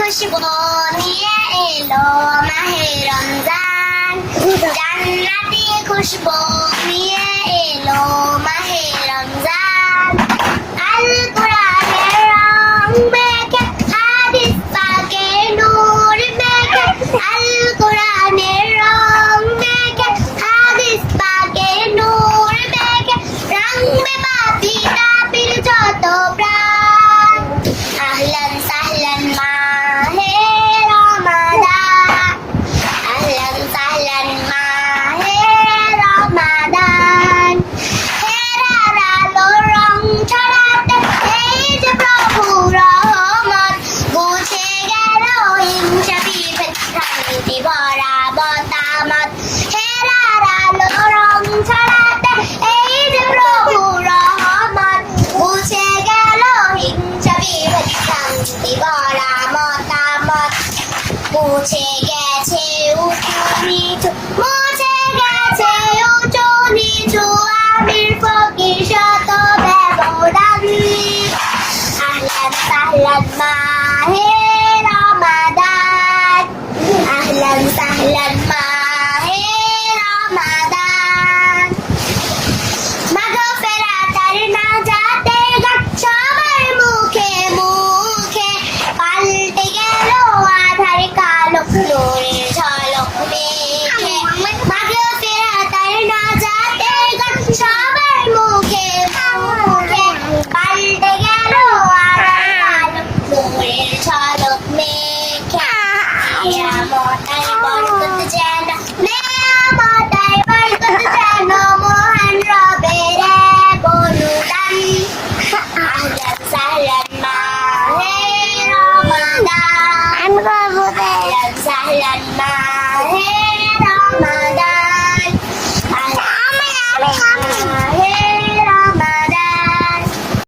খুশবু নিয়ে এলো মাহে রমজান। জান্নাতি খুশবু নিয়ে এলো। মুছে গেছে উঁচু নিচু মুছে গেছে উঁচু নিচু আমির ফকির শত ব্যবধান। আহলান সাহলান মাহে রমাদান আহলান সাহলান মাহে నమో దైవానికి జన నమో దైవానికి జన మోహన్ రబేరే బోనుదన్ అహ్లన్ సహ్లన్ మా హే రమదాన్ అనుకోబోతే అహ్లన్ సహ్లన్ మా హే రమదాన్ అహ్లన్ సహ్లన్ మా హే రమదాన్